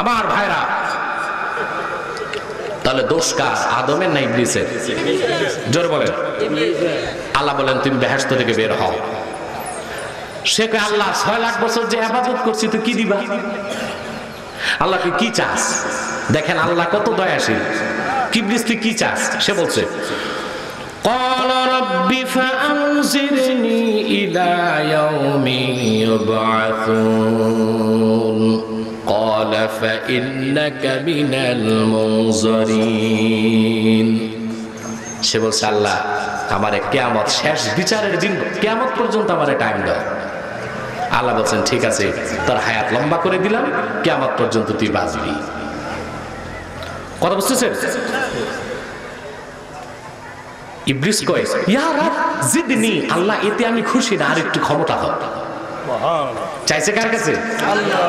আমার ভাইরা তাহলে দোষ কার আদমের না ইবলিসের জোর বলেন আল্লাহ বলেন তুমি বেহেস্ত থেকে বের হও সে কয় আল্লাহ ছয় লাখ বছর যে আবাদত করছি তুই কি দিবা আল্লাহ তুই কি চাস দেখেন আল্লাহ কত দয়াশীল কিবলিস তুই কি চাস সে বলছে قال رب فأنزلني إلى يوم يبعثون সে বলছে, আল্লাহ, আমারে কেয়ামত শেষ বিচারের দিন, কেয়ামত পর্যন্ত আমারে টাইম দাও। আল্লাহ বলছেন, ঠিক আছে, তোর হায়াত লম্বা করে দিলাম, কেয়ামত পর্যন্ত তুই বাঁচবি। কথা বুঝতেছেন? ইবলিস কয়, ইয়া জিদনি, আল্লাহ, এতে আমি খুশি না, আর একটু ক্ষমতা হোক চাইছে কার কাছে? আল্লাহ।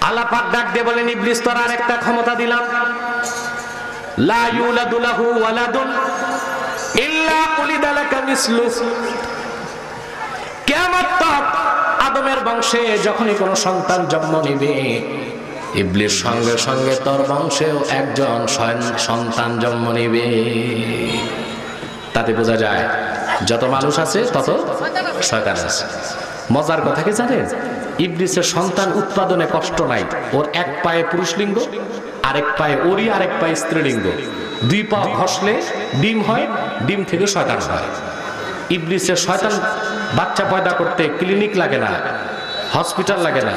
পাক ডাক দিয়ে বলেন, ইবলিস, তোর আর একটা ক্ষমতা দিলাম। লা ইউলাদু লাহু ওয়ালাদুন ইল্লা আদমের বংশে যখনই কোনো সন্তান জন্ম নিবে ইবলির সঙ্গে সঙ্গে তোর বংশেও একজন সন- সন্তান জন্ম নিবে। তাতে বোঝা যায়, যত মানুষ আছে তত শয়তান আছে। মজার কথা কি জানেন? ইবলিসের সন্তান উৎপাদনে কষ্ট নাই। ওর এক পায়ে পুরুষ লিঙ্গ আরেক পায়ে ওরি আরেক পায়ে স্ত্রীলিঙ্গ। দুই পা ঘষলে ডিম হয় ডিম থেকে শয়তান হয়। ইবলিসের শয়তান বাচ্চা পয়দা করতে ক্লিনিক লাগে না হসপিটাল লাগে না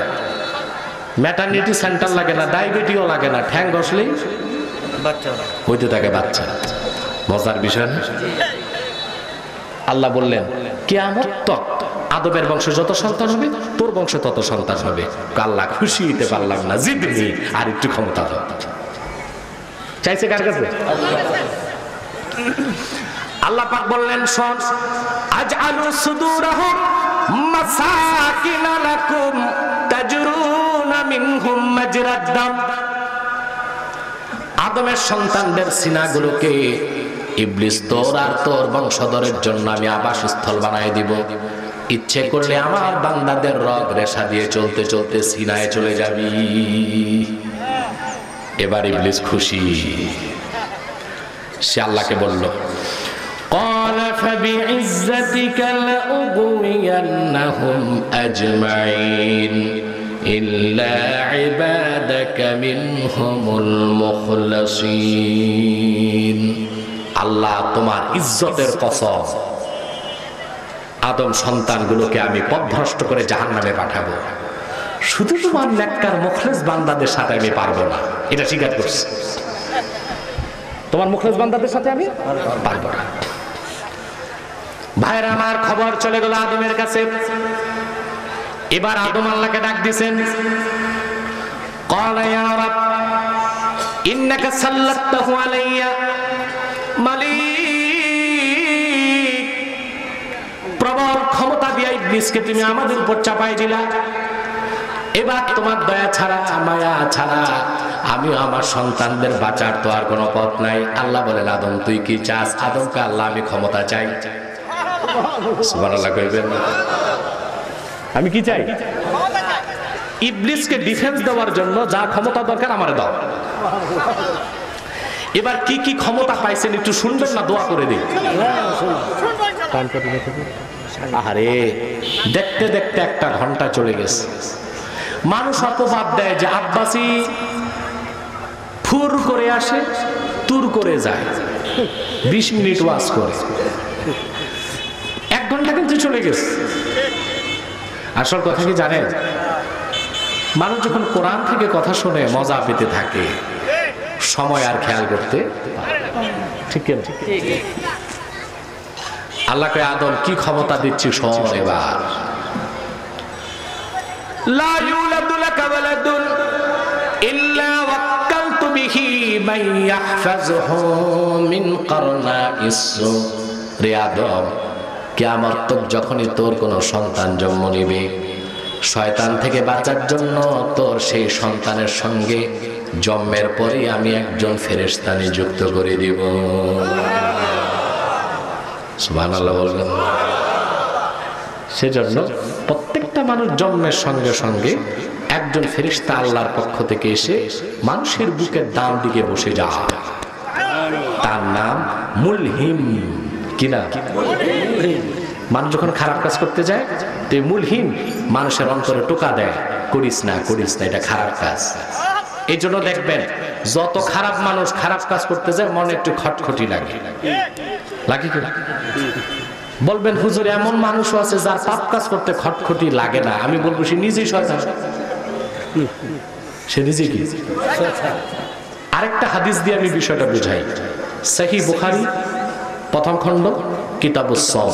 ম্যাটারনিটি সেন্টার লাগে না ডায়াবেটিও লাগে না ঠ্যাং ঘষলেই হইতে থাকে বাচ্চা। মজার বিষয় না? আল্লাহ বললেন, কেয়ামত তক, আদবের বংশে যত সন্তান হবে, তোর বংশ তত সন্তান হবে। আল্লাহ খুশি হইতে পারলাম না জিদিনি আর একটু ক্ষমতা দাও। চাইছে কার কাছে? আল্লাহ পাক বললেন, শোন আজ আলু সুদুরহুম মাসাকিনা লাকুম তাজরুনা মিনহুম মাজরাদ দাম আদমের সন্তানদের সিনাগুলোকে ইবলিস তোর আর তোর বংশধরের জন্য আমি আবাসস্থল বানাই দিব ইচ্ছে করলে আমার বান্দাদের রগ রেশা দিয়ে চলতে চলতে সিনায় চলে যাবি এবার ইবলিস খুশি সে আল্লাহকে বলল قال فبعزتك لأغوينهم أجمعين إلا عبادك منهم المخلصين আল্লাহ তোমার ইজ্জতের কসম। আদম সন্তানগুলোকে আমি পদভ্রষ্ট করে জাহান নামে পাঠাবো। শুধু তোমার ন্যাক্কার মুখলেস বান্দাদের সাথে আমি পারব না। এটা স্বীকার করছি। তোমার মুখলেস বান্দাদের সাথে আমি পারব না। ভাইরা আমার খবর চলে গেল আদমের কাছে। এবার আদম আল্লাহকে ডাক দিছেন কলাইয়া রাব, ইন্নাকা সাল্লাতাহু আলাইয়া প্রবল ক্ষমতা দিয়া ইবলিসকে তুমি আমাদের উপর চাপাই দিলা। এবার তোমার দয়া ছাড়া মায়া ছাড়া আমিও আমার সন্তানদের বাঁচার তো আর কোনো পথ নাই। আল্লাহ বলেন আদম তুই কি চাস? আদমকে আল্লাহ আমি ক্ষমতা চাই। সুবহানাল্লাহ কইবেন। আমি কি চাই? ইবলিসকে ডিফেন্স দেওয়ার জন্য যা ক্ষমতা দরকার আমার দাও। এবার কি কি ক্ষমতা পাইছেন একটু শুনবেন না দোয়া করে দিই আরে দেখতে দেখতে একটা ঘণ্টা চলে গেছে। মানুষ অপবাদ দেয় যে আব্বাসি ফুর করে আসে, তুর করে যায়। বিশ মিনিট ওয়াজ করে। এক ঘণ্টা কিন্তু চলে গেছে। আসল কথা কি জানেন? মানুষ যখন কোরআন থেকে কথা শুনে মজা পেতে থাকে, সময় আর খেয়াল করতে ঠিক কেন? আল্লাহকে আদম, কি ক্ষমতা দিচ্ছি শোন এবার। লা ইউলাদু লাকা ওয়ালাদুন ইল্লা তক যখনই তোর কোনো সন্তান জন্ম নিবে, শয়তান থেকে বাঁচার জন্য তোর সেই সন্তানের সঙ্গে জন্মের পরে আমি একজন ফেরেশতা নিযুক্ত করে দিব। সেজন্য প্রত্যেকটা মানুষ জন্মের সঙ্গে সঙ্গে একজন ফেরিস্তা আল্লাহর পক্ষ থেকে এসে মানুষের বুকের ডান দিকে বসে যায়। তার নাম মুলহিম। কি না মানুষ যখন খারাপ কাজ করতে যায়, তো এই মুলহিম মানুষের অন্তরে টোকা দেয়, করিস না করিস না, এটা খারাপ কাজ। এই জন্য দেখবেন, যত খারাপ মানুষ খারাপ কাজ করতে যায়, মনে একটু খটখটি লাগে। লাগে বলবেন, হুজুর, এমন মানুষও আছে যার পাপ কাজ করতে খটখটি লাগে না। আমি বলব, সে নিজেই শয়তান। সে নিজে কি? আরেকটা হাদিস দিয়ে আমি বিষয়টা বুঝাই। সহি বুখারি, প্রথম খণ্ড কিতাবুসম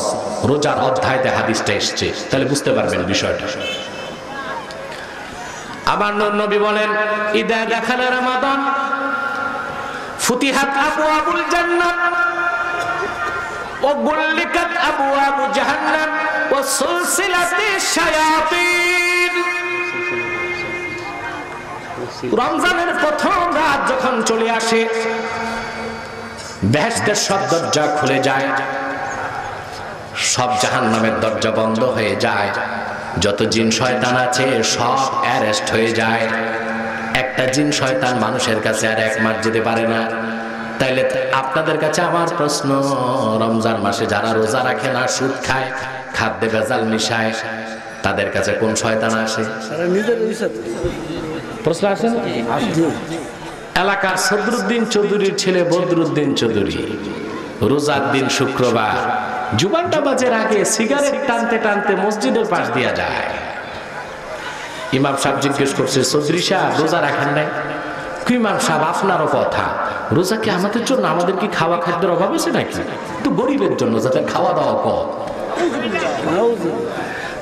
রোজার অধ্যায়তে হাদিসটা এসছে। তাহলে বুঝতে পারবেন বিষয়টা। আমার নবী বলেন, ইদা দেখালে রমাদান, ফুতিহাত আবু আবুল জান্নাত। وغلقت أبواب جهنم وسلسلة الشياطين রমজানের প্রথম রাত যখন চলে আসে বেহেস্তের সব দরজা খুলে যায় সব জাহান নামের দরজা বন্ধ হয়ে যায় যত জিন শয়তান আছে সব অ্যারেস্ট হয়ে যায় একটা জিন শয়তান মানুষের কাছে আর এক মাস যেতে পারে না তাইলে আপনাদের কাছে আমার প্রশ্ন রমজান মাসে যারা রোজা রাখে না সুদ খায় খাদ্যে ভেজাল মিশায় তাদের কাছে কোন শয়তান আসে? প্রশ্ন আসে এলাকার সদরুদ্দিন চৌধুরীর ছেলে বদরুদ্দিন চৌধুরী রোজার দিন শুক্রবার জুবানটা বাজের আগে সিগারেট টানতে টানতে মসজিদের পাশ দিয়া যায়। ইমাম সাহেব জিজ্ঞেস করছে চৌধুরী সাহেব রোজা রাখেন নাই? ইমাম সাহেব, আপনারও কথা। রোজা কি আমাদের জন্য আমাদের কি খাওয়া খাদ্যের অভাব আছে নাকি? তো গরিবের জন্য, যাতে খাওয়া দাওয়া কম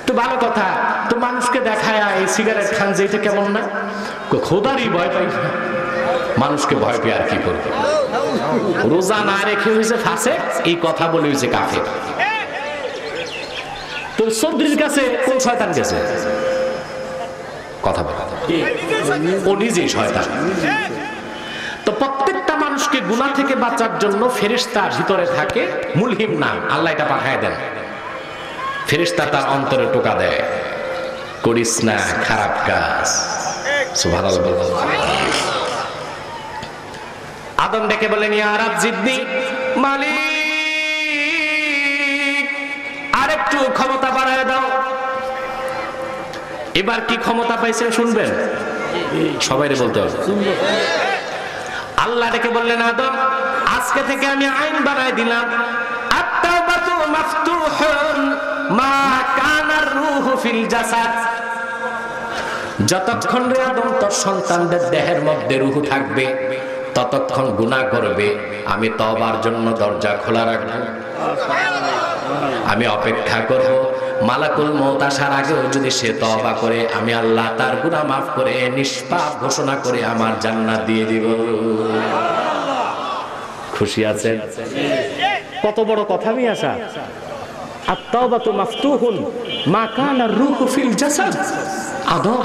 তো ভালো কথা, তো মানুষকে দেখায়, এই সিগারেট খান যে এটা কেমন না? খোদারই ভয় পাই মানুষকে ভয় পেয়ে আর কি করবে? রোজা না রেখে হয়েছে ফাঁসে, এই কথা বলে হয়েছে কাফে তো সবজির কাছে কোন শয়তান গেছে? কথা বলা। ও নিজেই শয়তান। তো প্রত্যেকটা মানুষকে গুনাহ থেকে বাঁচার জন্য ভিতরে থাকে মুলহিম নাম। আল্লাহ এটা পাঠায় দেন। তার অন্তরে টোকা দেয়। করিস না খারাপ কাজ। আদম ডেকে বলেন, ইয়া রাব জিদ্দি মালিক, আরেকটু ক্ষমতা বাড়ায় দাও। এবার কি ক্ষমতা পাইছেন শুনবেন? সবাই বলতে হবে। আল্লাহ ডেকে বললেন, আদম, আজকে থেকে আমি আইন বানাই দিলাম। যতক্ষণ সন্তানদের দেহের মধ্যে রুহু থাকবে, ততক্ষণ গুনাহ করবে। আমি তবার জন্য দরজা খোলা আমি অপেক্ষা করব। মালাকুল মৌত আসার আগেও যদি সে তবা করে আমি আল্লাহ তার গুনাহ মাফ করে নিষ্পাপ ঘোষণা করে আমার জান্নাত দিয়ে দিব। খুশি আছেন? কত বড় কথা আমি আসা আত্তাওবাতু মাফতুহুন মা কানা রূহু ফিল জাসাদ। আদম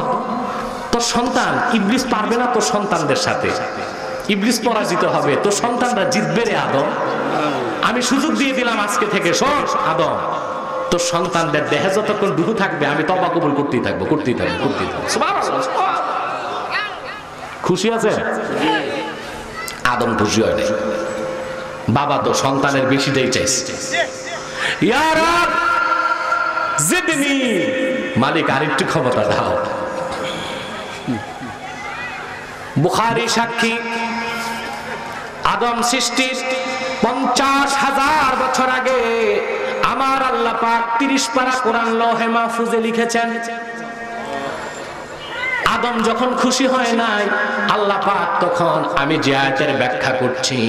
তোর সন্তান ইবলিস পারবে না তোর সন্তানদের সাথে। ইবলিস পরাজিত হবে তোর সন্তানরা জিতবে রে আদম আমি সুযোগ দিয়ে দিলাম আজকে থেকে শোন আদম তোর সন্তানদের দেহে যতক্ষণ দুহু থাকবে, আমি তবা কবুল করতেই থাকব করতেই থাকব করতেই থাকব। খুশি আছে? আদম খুশি হয় নাই। বাবা তো সন্তানের বেশিটাই চাইছে। মালিক আরেকটু ক্ষমতা দাও। বুখারি সাক্ষী, আদম সৃষ্টির পঞ্চাশ হাজার বছর আগে আমার আল্লাহ পাক তিরিশ পারা কোরআন লহে মাহফুজে লিখেছেন আদম যখন খুশি হয় নাই আল্লাহ পাক তখন আমি যে আয়াতের ব্যাখ্যা করছি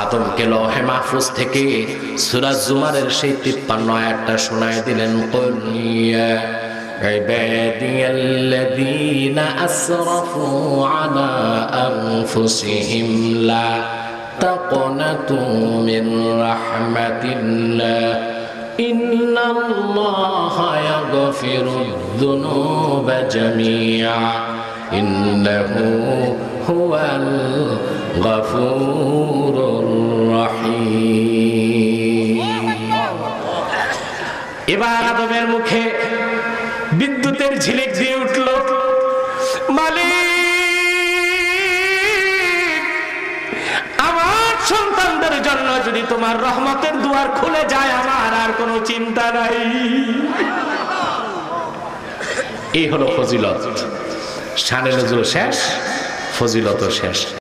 আদমকে লহে মাহফুজ থেকে সুরাজ জুমারের সেই তিপ্পান্ন আয়াতটা শোনায় দিলেন কলিয়া عبادي الذين أسرفوا على أنفسهم لا تقنطوا من رحمة الله إن الله يغفر الذنوب جميعا إنه هو الغفور الرحيم এবার আদমের মুখে বিদ্যুতের ঝিলিক সন্তানদের জন্য যদি তোমার রহমতের দুয়ার খুলে যায়, আমার আর কোনো চিন্তা নাই। এই হলো ফজিলত। শানে নজরুল শেষ ফজিলত শেষ।